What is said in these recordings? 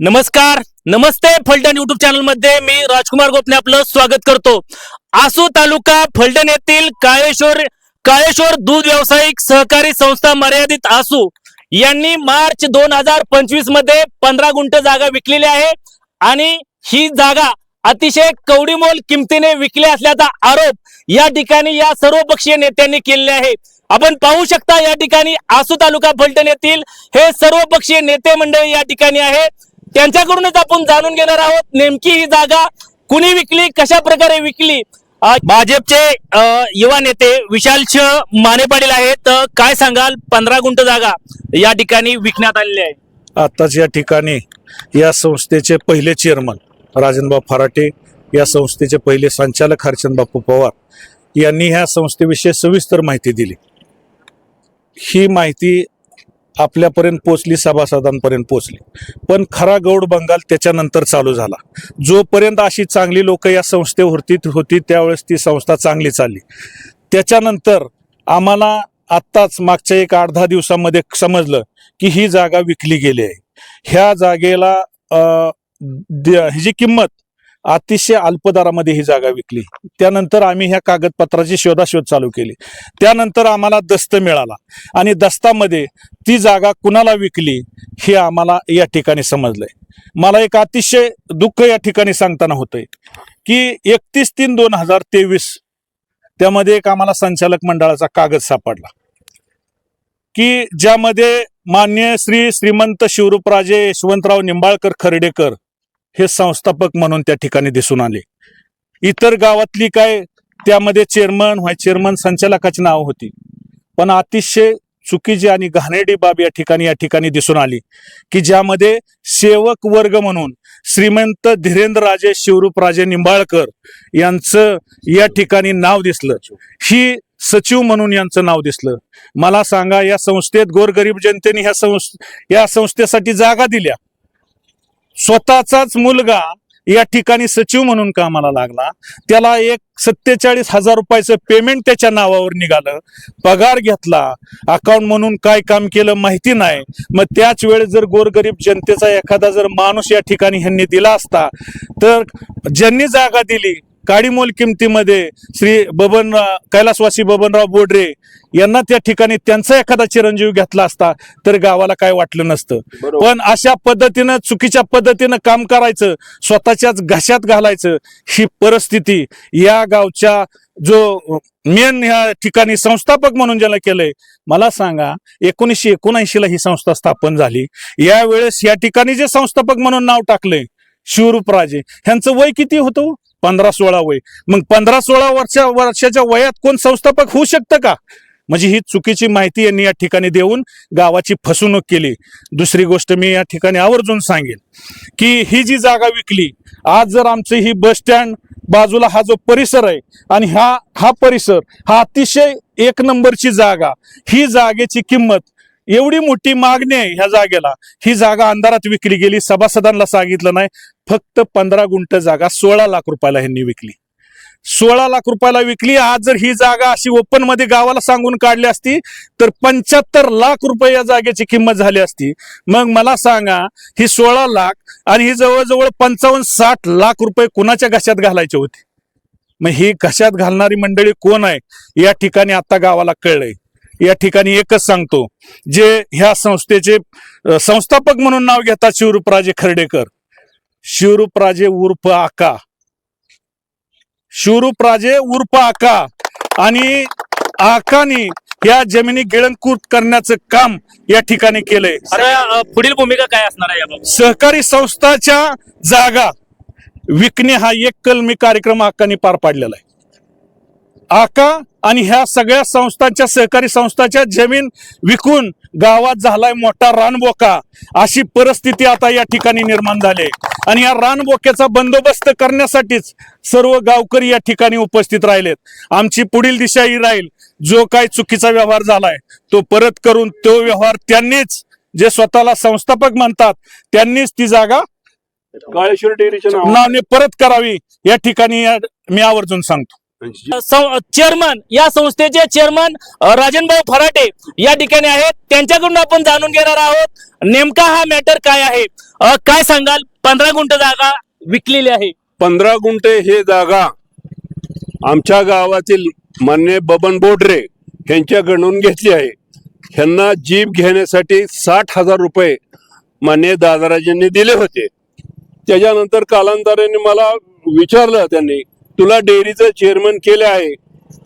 नमस्कार नमस्ते फलटण युट्यूब चॅनलमध्ये. मी राजकुमार गोपने आपलं स्वागत करतो. आसू तालुका फलटण येथील काळेश्वर काळेश्वर दूध व्यावसायिक सहकारी संस्था मर्यादित आसू यांनी मार्च दोन हजार पंचवीसमध्ये पंधरा गुंठ जागा विकलेली आहे आणि ही जागा अतिशय कवडीमोल किमतीने विकली असल्याचा आरोप या ठिकाणी या सर्वपक्षीय नेत्यांनी केलेले आहे. आपण पाहू शकता या ठिकाणी आसू तालुका फलटण येथील हे सर्वपक्षीय नेते मंडळी या ठिकाणी आहे. त्यांच्याकडूनच आपण जाणून घेणार आहोत नेमकी ही जागा कुणी विकली कशा प्रकारे विकली? भाजपचे युवा नेते विशाल विशालश माने पाटील आहेत काय सांगाल पंधरा गुंठ जागा या ठिकाणी विकण्यात आलेली आहे. आताच या ठिकाणी या संस्थेचे पहिले चेअरमन राजनबाब फराटे या संस्थेचे पहिले संचालक हरचंद बापू पवार यांनी ह्या संस्थेविषयी सविस्तर माहिती दिली. ही माहिती आपल्यापर्यंत पोचली सभासदांपर्यंत पोचली. पण खरा गौड बंगाल त्याच्यानंतर चालू झाला. जोपर्यंत अशी चांगली लोक या संस्थेवरती होती त्यावेळेस ती संस्था चांगली चालली. त्याच्यानंतर आम्हाला आत्ताच मागच्या एक आठ दहा दिवसामध्ये समजलं की ही जागा विकली गेली आहे. ह्या जागेला ह्याची द- किंमत अतिशय अल्प दरामध्ये ही जागा विकली. त्यानंतर आम्ही ह्या कागदपत्राची शोधाशोध चालू केली. त्यानंतर आम्हाला दस्त मिळाला आणि दस्तामध्ये ती जागा कुणाला विकली हे आम्हाला या ठिकाणी समजलंय. मला एक अतिशय दुःख या ठिकाणी सांगताना होतंय की एकतीस तीन दोन हजार तेवीस त्यामध्ये एक आम्हाला संचालक मंडळाचा कागद सापडला. की ज्यामध्ये मान्य श्री श्रीमंत शिवरूपराजे यशवंतराव निंबाळकर खर्डेकर हे संस्थापक म्हणून त्या ठिकाणी दिसून आले. इतर गावातली काय त्यामध्ये चेअरमन व्हाय चेअरमन संचालकाची नाव होती. पण अतिशय चुकीची आणि घाणेरडी बाब या ठिकाणी या ठिकाणी दिसून आली की ज्यामध्ये सेवक वर्ग म्हणून श्रीमंत धीरेंद्रराजे शिवरूपराजे निंबाळकर यांचं या ठिकाणी नाव दिसलं. ही सचिव म्हणून यांचं नाव दिसलं. मला सांगा या संस्थेत गोरगरीब जनतेने ह्या संस या संस्थेसाठी जागा दिल्या. स्वतःचाच मुलगा या ठिकाणी सचिव म्हणून कामाला लागला. त्याला एक सत्तेचाळीस हजार रुपयाचं पेमेंट त्याच्या नावावर निघालं. पगार घेतला. अकाउंट म्हणून काय काम केलं माहिती नाही. मग त्याच वेळेस जर गोरगरीब जनतेचा एखादा जर माणूस या ठिकाणी ह्यांनी दिला असता तर ज्यांनी जागा दिली काडीमोल किमतीमध्ये श्री बबन कैलासवासी बबनराव बोडरे यांना त्या ठिकाणी त्यांचा एखादा चिरंजीव घेतला असता तर गावाला काय वाटलं नसतं. पण अशा पद्धतीनं चुकीच्या पद्धतीनं काम करायचं स्वतःच्याच घशात घालायचं ही परिस्थिती या गावच्या जो मेन ह्या ठिकाणी संस्थापक म्हणून ज्याला केलंय मला सांगा एकोणीसशे एकोणऐंशी ला ही संस्था स्थापन झाली. यावेळेस या ठिकाणी जे संस्थापक म्हणून नाव टाकलंय शिवरूपराजे ह्यांचं वय किती होतं पंधरा सोळा वय. मग पंधरा सोळा वर्षा वर्षाच्या वयात कोण संस्थापक होऊ शकतं का? म्हणजे ही चुकीची माहिती यांनी या ठिकाणी देऊन गावाची फसवणूक केली. दुसरी गोष्ट मी या ठिकाणी आवर्जून सांगेन की ही जी जागा विकली आज जर आमची ही बस स्टँड बाजूला हा जो परिसर आहे आणि हा हा परिसर हा अतिशय एक नंबरची जागा ही जागेची किंमत एवढी मोठी मागणी आहे ह्या जागेला. ही जागा अंधारात विकली गेली सभासदांना सांगितलं नाही फक्त पंधरा गुंठ जागा सोळा लाख रुपयाला ह्यांनी विकली. सोळा लाख रुपयाला विकली. आज जर ही जागा अशी ओपनमध्ये गावाला सांगून काढली असती तर पंच्याहत्तर लाख रुपये या जागेची किंमत झाली असती. मग मला सांगा ही सोळा लाख आणि ही जवळजवळ पंचावन्न साठ लाख रुपये कुणाच्या घशात घालायचे होते? मग ही घशात घालणारी मंडळी कोण आहे? या ठिकाणी आता गावाला कळलंय. या ठिकाणी एकच सांगतो जे ह्या संस्थेचे संस्थापक म्हणून नाव घेतात शिवरूपराजे खर्डेकर. शिवरूपराजे उर्फ आका. शिवरूपराजे उर्फ आका. आणि आकानी या जमिनी गिळंकृत करण्याचं काम या ठिकाणी केलंय. आता पुढील भूमिका काय असणार आहे याबाबत? सहकारी संस्थाच्या जागा विकणे हा एक कलमी कार्यक्रम आकानी पार पाडलेला आहे. आका आणि ह्या सगळ्या संस्थांच्या सहकारी संस्थाच्या जमीन विकून गावात झालाय मोठा रानबोका. अशी परिस्थिती आता या ठिकाणी निर्माण झाली आहे. आणि या रानबोक्याचा बंदोबस्त करण्यासाठीच सर्व गावकरी या ठिकाणी उपस्थित राहिलेत. आमची पुढील दिशा ही राहील. जो काही चुकीचा व्यवहार झालाय तो परत करून तो व्यवहार त्यांनीच जे स्वतःला संस्थापक म्हणतात त्यांनीच ती जागा काळेश्वर डेअरीच्या नावने परत करावी या ठिकाणी मी आवर्जून सांगतो. चेअरमन या संस्थेचे चेअरमन राजनभाऊ फराटे या ठिकाणी आहेत. त्यांच्याकडून आपण जाणून घेणार आहोत नेमका हा मॅटर काय आहे. काय सांगाल? पंधरा गुंठ जागा विकलेली आहे. पंधरा गुंठे हे जागा आमच्या गावातील मान्य बबन बोडरे यांच्याकडून घेतली आहे. ह्यांना जीप घेण्यासाठी साठ हजार रुपये मान्य दादाराजांनी दिले होते. त्याच्यानंतर कालांतराने मला विचारलं त्यांनी तुला डेअरीचं चेअरमन केले आहे.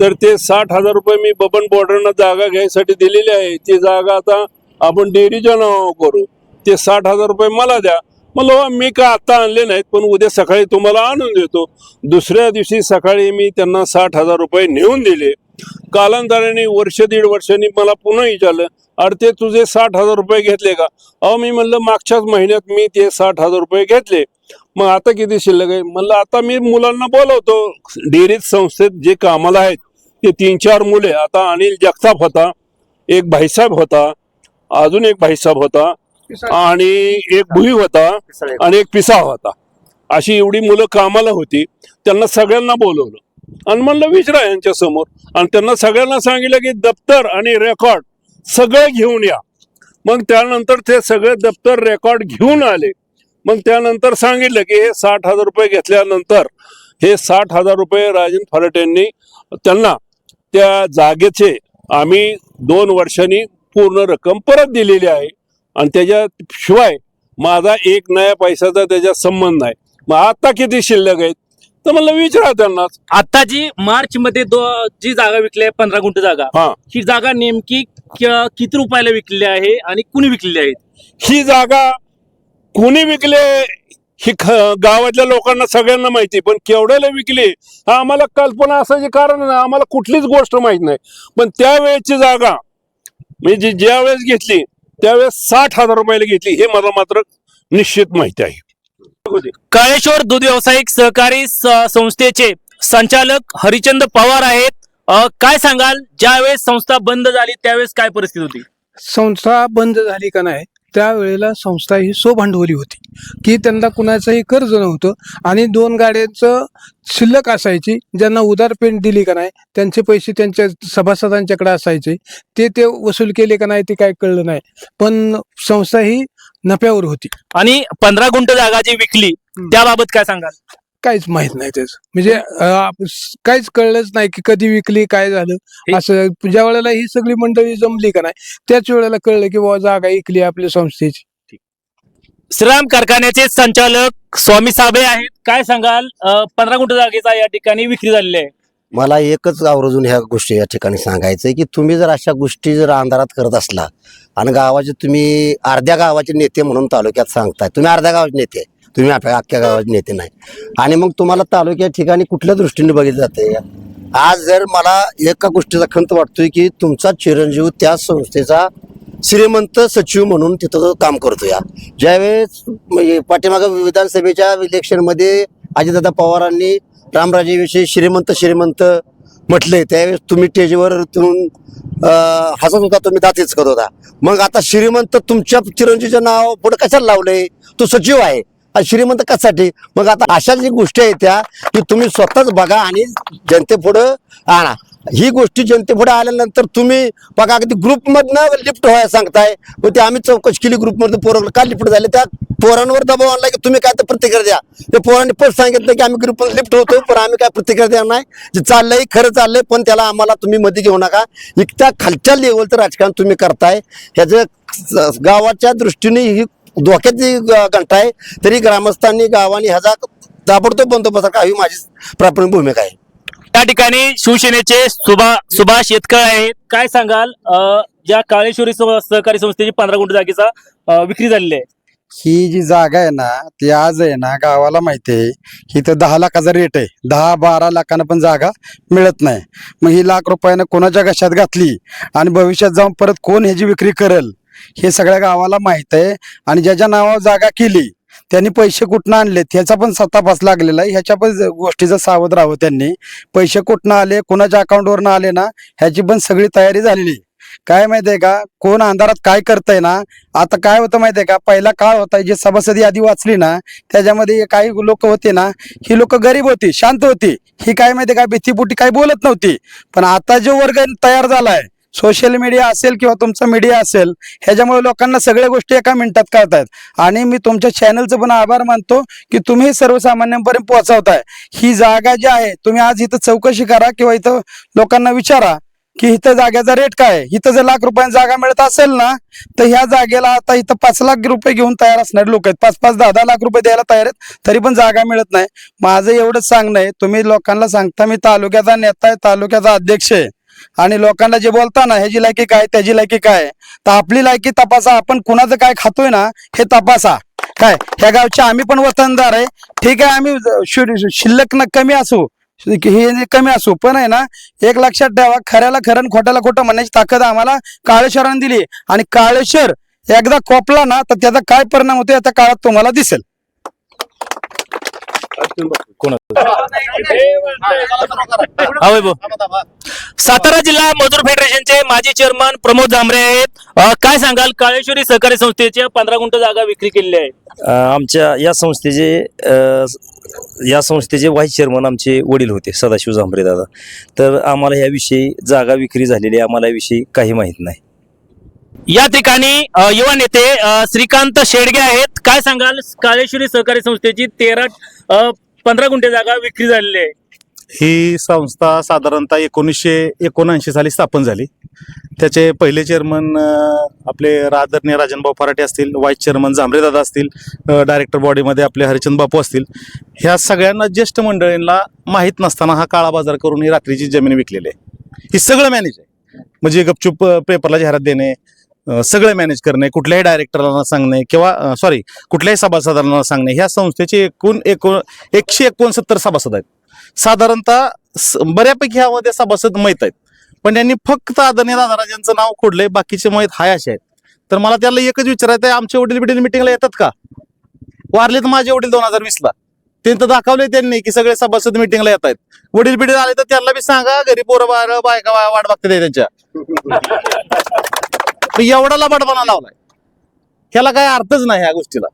तर ते साठ हजार रुपये मी बबन बॉर्डरना जागा घ्यायसाठी दिलेली आहे. ती जागा आता आपण डेअरीच्या नावावर करू. ते साठ हजार रुपये मला द्या. म्हणलं हो, मी का आता आणले नाहीत पण उद्या सकाळी तुम्हाला आणून देतो. दुसऱ्या दिवशी सकाळी मी त्यांना साठ हजार रुपये नेऊन दिले. कालांतराने वर्ष दीड वर्षांनी मला पुन्हा विचारलं अरे ते तुझे साठ हजार रुपये घेतले का? अहो मी म्हणलं मागच्याच महिन्यात मी ते साठ हजार रुपये घेतले. मग आता किती शिल्लक आहे? म्हणलं आता मी मुलांना बोलवतो. डेअरीत संस्थेत जे कामाला आहेत ते तीन चार मुले. आता अनिल जगताप होता एक भाईसाहेब होता अजून एक भाईसाहेब होता आणि एक भुई होता आणि एक पिसा होता. अशी एवढी मुलं कामाला होती. त्यांना सगळ्यांना बोलवलं. आणि म्हणलं विचारा यांच्या समोर आणि त्यांना सगळ्यांना सांगितलं की दप्तर आणि रेकॉर्ड सगळे घेऊन या. मग त्यानंतर ते सगळे दप्तर रेकॉर्ड घेऊन आले. मग त्यानंतर सांगितलं की हे साठ हजार रुपये घेतल्यानंतर हे साठ हजार रुपये राजन फराट यांनी त्यांना त्या जागेचे आम्ही दोन वर्षांनी पूर्ण रक्कम परत दिलेली आहे. आणि त्याच्याशिवाय माझा एक नया पैशाचा त्याच्यात संबंध नाही मग आता किती शिल्लक आहेत? तर म्हणलं विचारा त्यांना. आता जी मार्च मध्ये जी जागा विकली आहे पंधरा गुंठ जागा हा. ही जागा नेमकी किती रुपयाला विकलेली आहे आणि कुणी विकलेली आहे? ही जागा कोणी विकले ही ख- गावातल्या लोकांना सगळ्यांना माहिती पण केवढ्याला विकली हा आम्हाला कल्पना असायची कारण आम्हाला कुठलीच गोष्ट माहीत नाही. पण त्यावेळेची जागा म्हणजे जी ज्या वेळेस घेतली त्यावेळेस साठ हजार रुपयाला घेतली हे मला मात्र निश्चित माहिती आहे. काळेश्वर दूध व्यावसायिक सहकारी स- संस्थेचे संचालक हरिचंद पवार आहेत. काय सांगाल? ज्यावेळेस संस्था बंद झाली त्यावेळेस काय परिस्थिती होती? संस्था बंद झाली का नाही? त्यावेळेला संस्था ही सोभांडवली होती. की त्यांना कुणाचंही कर्ज नव्हतं आणि दोन गाड्यांचं शिल्लक असायची ज्यांना उदार पेंट दिली का नाही त्यांचे पैसे त्यांच्या सभासदांच्याकडे असायचे. ते ते वसूल केले का नाही ते काय कळलं नाही. पण संस्था ही नफ्यावर होती. आणि पंधरा गुंठ जागा जी विकली त्याबाबत काय सांगाल? काहीच माहीत नाही त्याचं. म्हणजे अं, आप- स- काहीच कळलंच नाही की कधी विकली काय झालं. हे- असं ज्या वेळेला ही सगळी मंडळी जमली का नाही त्याच वेळेला कळलं की बाबा जागा विकली आपल्या संस्थेची. श्रीराम कारखान्याचे संचालक स्वामी साबळे आहेत. काय सांगाल? पंधरा गुंठ जागेचा या ठिकाणी विक्री झालेली आहे. मला एकच आवर्जून ह्या गोष्टी या ठिकाणी सांगायचं आहे की तुम्ही जर अशा गोष्टी जर अंधारात करत असला आणि गावाचे तुम्ही अर्ध्या गावाचे नेते म्हणून तालुक्यात सांगताय तुम्ही अर्ध्या गावाचे नेते. आहे. तुम्ही आपल्या अख्ख्या गावाचे नेते नाही. आणि मग तुम्हाला तालुक्या ठिकाणी कुठल्या दृष्टीने बघितलं जाते आज जर मला एका गोष्टीचा खंत वाटतोय की तुमचा चिरंजीव त्या संस्थेचा श्रीमंत सचिव म्हणून तिथं काम करतो या ज्यावेळेस म्हणजे विधानसभेच्या इलेक्शनमध्ये अजितदादा पवारांनी रामराजेविषयी श्रीमंत श्रीमंत म्हटले त्यावेळेस तुम्ही स्टेजवर तुम्ही हसत होता तुम्ही दातेच करत होता. मग आता श्रीमंत तुमच्या चिरंजीवचं नाव पुढे कशाला लावलंय? तो सचिव आहे. श्रीमंत कशासाठी? मग आता अशा जी गोष्टी आहेत त्या की तुम्ही स्वतःच बघा आणि जनतेपुढं आणा. ही गोष्टी जनतेपुढे आल्यानंतर तुम्ही बघा अगदी ग्रुपमधनं लिफ्ट व्हायला सांगताय. मग ते आम्ही चौकशी केली ग्रुपमधून पोरं का लिफ्ट झाले? त्या पोरांवर दबाव आणला की तुम्ही काय तर प्रतिक्रिया द्या. त्या पोरांनी पण सांगितलं की आम्ही ग्रुप लिफ्ट होतो पण आम्ही काय प्रतिक्रिया देणार नाही. जे चाललंय खरं चाललंय पण त्याला आम्हाला तुम्ही मध्ये घेऊ नका. इतक्या खालच्या लेवलचं राजकारण तुम्ही करताय. ह्याचं गावाच्या दृष्टीने ही धोक्याची घंटा आहे तरी ग्रामस्थांनी गावाने ह्याचा ताबडतोब बंदोबस्त करावा ही माझी प्राथमिक भूमिका आहे. त्या ठिकाणी शिवसेनेचे सुभा सुभाष येतकर आहेत. काय सांगाल? ज्या काळेश्वरी सह- सहकारी संस्थेची पंधरा गुंठ जागेचा विक्री झालेली आहे. ही जी जागा आहे ना ती आज आहे ना गावाला माहिती आहे ही तर दहा लाखाचा रेट आहे. दहा बारा लाखानं पण जागा मिळत नाही. मग ही लाख रुपयानं कोणाच्या घशात घातली? आणि भविष्यात जाऊन परत कोण ह्याची विक्री करेल? हे सगळ्या गावाला माहीत आहे. आणि ज्याच्या नावावर जागा केली त्यांनी पैसे कुठनं आणले ह्याचा पण सत्तापास लागलेला आहे. ह्याच्या पण गोष्टीचं सावध राहावं त्यांनी. पैसे कुठनं आले कोणाच्या अकाउंटवरनं आले ना ह्याची पण सगळी तयारी झालेली काय माहितीये का? कोण अंधारात काय करतंय ना आता काय होतं माहितीये का? पहिला काळ होता जे सभासदी यादी वाचली ना त्याच्यामध्ये काही लोक होते ना ही लोक गरीब होती शांत होती. ही काय माहितीये का भीतीपुटी काही बोलत नव्हती. पण आता जो वर्ग तयार झालाय सोशल मीडिया असेल किंवा तुमचा मीडिया असेल ह्याच्यामुळे लोकांना सगळ्या गोष्टी एका मिनिटात कळतायत आणि मी तुमच्या चॅनलचं पण आभार मानतो की तुम्ही सर्वसामान्यांपर्यंत पोहोचवताय. ही जागा जी आहे तुम्ही आज इथं चौकशी करा किंवा इथं लोकांना विचारा की इथं जागेचा रेट काय आहे. इथं जर लाख रुपयांची जागा मिळत असेल ना तर ह्या जागेला आता इथं पाच लाख रुपये घेऊन तयार असणारे लोक आहेत. पाच पाच दहा दहा लाख रुपये द्यायला तयार आहेत तरी पण जागा मिळत नाही. माझं एवढंच सांगणं आहे तुम्ही लोकांना सांगता मी तालुक्याचा नेता आहे तालुक्याचा अध्यक्ष आहे. आणि लोकांना जे बोलता ना ह्याची लायकी काय त्याची लायकी काय? तर आपली लायकी तपासा आपण कुणाचं काय खातोय ना हे तपासा. काय? ह्या गावचे आम्ही पण वतनदार आहे. ठीक आहे आम्ही शिल्लक न कमी असू हे कमी असू पण आहे ना एक लक्षात ठेवा खऱ्याला खरं खोट्याला खोटं म्हणण्याची ताकद आम्हाला काळेश्वराने दिली. आणि काळेश्वर एकदा कोपला ना तर त्याचा काय परिणाम होतो याच्या काळात तुम्हाला दिसेल. सातारा जिल्हा मजूर फेडरेशनचे माजी चेअरमन प्रमोद झांबरे आहेत. काय सांगाल? काळेश्वरी सहकारी संस्थेच्या पंधरा गुंठ जागा विक्री केलेली आहे. आमच्या या संस्थेचे या संस्थेचे व्हाईस चेअरमन आमचे वडील होते सदाशिव झांबरे दादा. तर आम्हाला याविषयी जागा विक्री झालेली आहे, आम्हाला याविषयी काही माहीत नाही. या ठिकाणी युवा नेते श्रीकांत शेडगे आहेत. काय सांगाल? काळेश्वरी सहकारी संस्थेची तेरा पंधरा गुंठे जागा विक्री झालेली आहे. ही संस्था साधारणतः एकोणीसशे एकोणऐंशी साली स्थापन झाली. त्याचे पहिले चेअरमन आपले आदरणीय राजनभाऊ फराटे असतील व्हाईस चेअरमन जांभरेदादा असतील डायरेक्टर बॉडीमध्ये आपले हरिचंद बापू असतील. ह्या सगळ्यांना ज्येष्ठ मंडळींना माहीत नसताना हा काळा बाजार करून ही रात्रीची जमीन विकलेली आहे. ही सगळं मॅनेज आहे. म्हणजे गपचूप पेपरला जाहिरात देणे सगळं मॅनेज करणे कुठल्याही डायरेक्टरला सांगणे किंवा सॉरी कुठल्याही सभासदांना सांगणे ह्या संस्थेचे एकूण एकूण एकशे एकोणसत्तर सभासद आहेत. साधारणतः बऱ्यापैकी ह्यामध्ये सभासद माहीत आहेत. पण त्यांनी फक्त आदरणीय दादाराजांचं नाव खोडलंय बाकीचे माहीत हाय असे आहेत. तर मला त्याला एकच विचारायचं आहे आमचे वडील बिडील मिटिंगला येतात का? वारले तर माझे वडील दोन हजार वीसला. ते तर दाखवले त्यांनी की सगळे सभासद मिटिंगला येत आहेत वडील बिडील आले तर त्यांना बी सांगा घरी पोरं बार बायका वाट बघते त्यांच्या. एवढा लबाडपणा लावलाय. ह्याला काय अर्थच नाही ह्या गोष्टीला.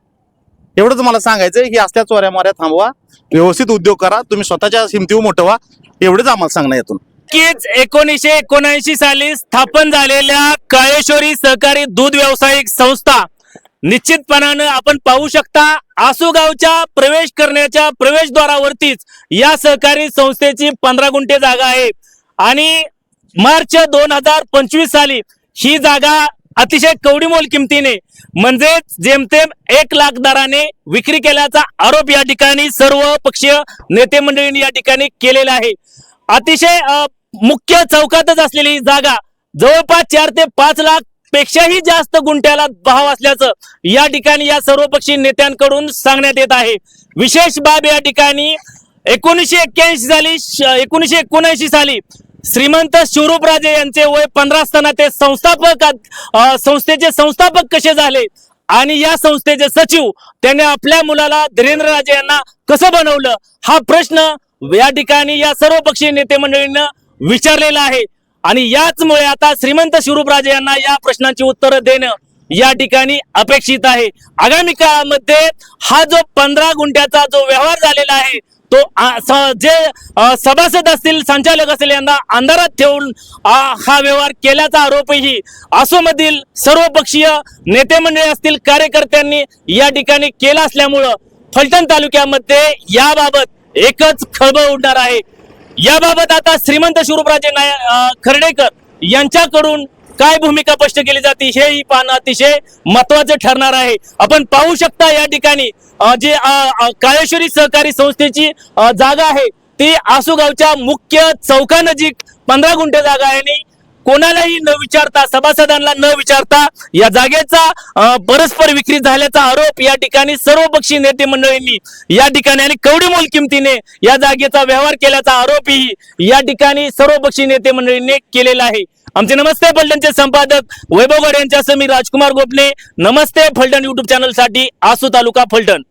एवढंच मला सांगायचं की असल्या चोऱ्या माऱ्या थांबवा व्यवस्थित उद्योग करा तुम्ही स्वतःच्या हिमतीवर मोठं व्हा एवढंच आम्हाला सांगणं यातून. नक्कीच एकोणीसशे एकोणऐंशी साली स्थापन झालेल्या काळेश्वरी सहकारी दूध व्यावसायिक संस्था निश्चितपणानं आपण पाहू शकता आसुगावच्या प्रवेश करण्याच्या प्रवेशद्वारावरतीच या सहकारी संस्थेची पंधरा गुंठे जागा आहे. आणि मार्च दोन हजार पंचवीस साली ही जागा अतिशय कवडीमोल किमतीने म्हणजेच जेमतेम एक लाख दराने विक्री केल्याचा आरोप या ठिकाणी सर्व पक्षीय नेते मंडळींनी या ठिकाणी केलेला आहे. अतिशय मुख्य चौकातच असलेली जागा जवळपास चार ते पाच लाख पेक्षाही जास्त गुंठ्याला भाव असल्याचं या ठिकाणी या सर्वपक्षीय नेत्यांकडून सांगण्यात येत आहे. विशेष बाब या ठिकाणी एकोणीसशे एक्क्याऐंशी साली एकोणीसशे एकोणऐंशी साली श्रीमंत शिवरूपराजे यांचे वय पंधरा असताना ते संस्थापक संस्थेचे संस्थापक कसे झाले? आणि या संस्थेचे सचिव त्याने आपल्या मुलाला धीरेंद्र राजे यांना कसं बनवलं? हा प्रश्न या ठिकाणी या सर्व पक्षीय नेते मंडळींना विचारलेला आहे. आणि याचमुळे आता श्रीमंत शिवरूपराजे यांना या प्रश्नांची उत्तरं देणं या ठिकाणी अपेक्षित आहे. आगामी काळामध्ये हा जो पंधरा गुंठ्याचा जो व्यवहार झालेला आहे तो स- जे सभासद असतील संचालक असतील यांना अंधारात ठेवून हा व्यवहार केल्याचा आरोपही आसोमधील सर्वपक्षीय नेते मंडळी असतील कार्यकर्त्यांनी या ठिकाणी केला असल्यामुळं फलटण तालुक्यामध्ये याबाबत एकच खळबळ उडणार आहे. याबाबत आता श्रीमंत शिवरूपराजे नाय खर्डेकर यांच्याकडून काय भूमिका स्पष्ट केली जाते हेही पाहणं अतिशय महत्वाचं ठरणार आहे. आपण पाहू शकता या ठिकाणी जे काळेश्वरी सहकारी संस्थेची जागा आहे ती आसुगावच्या मुख्य चौकानजीक पंधरा गुंठे जागा आहे आणि कोणालाही न विचारता सभासदांना न विचारता या जागेचा परस्पर विक्री झाल्याचा आरोप या ठिकाणी सर्वपक्षीय नेते मंडळींनी या ठिकाणी आणि कवडीमोल किमतीने या जागेचा व्यवहार केल्याचा आरोपही या ठिकाणी सर्वपक्षीय नेते मंडळींनी केलेला आहे. आमचे नमस्ते फलटणचे संपादक वैभव गड यांच्यासह मी राजकुमार गोपले. नमस्ते फलटण युट्यूब चॅनलसाठी आसू तालुका फलटण.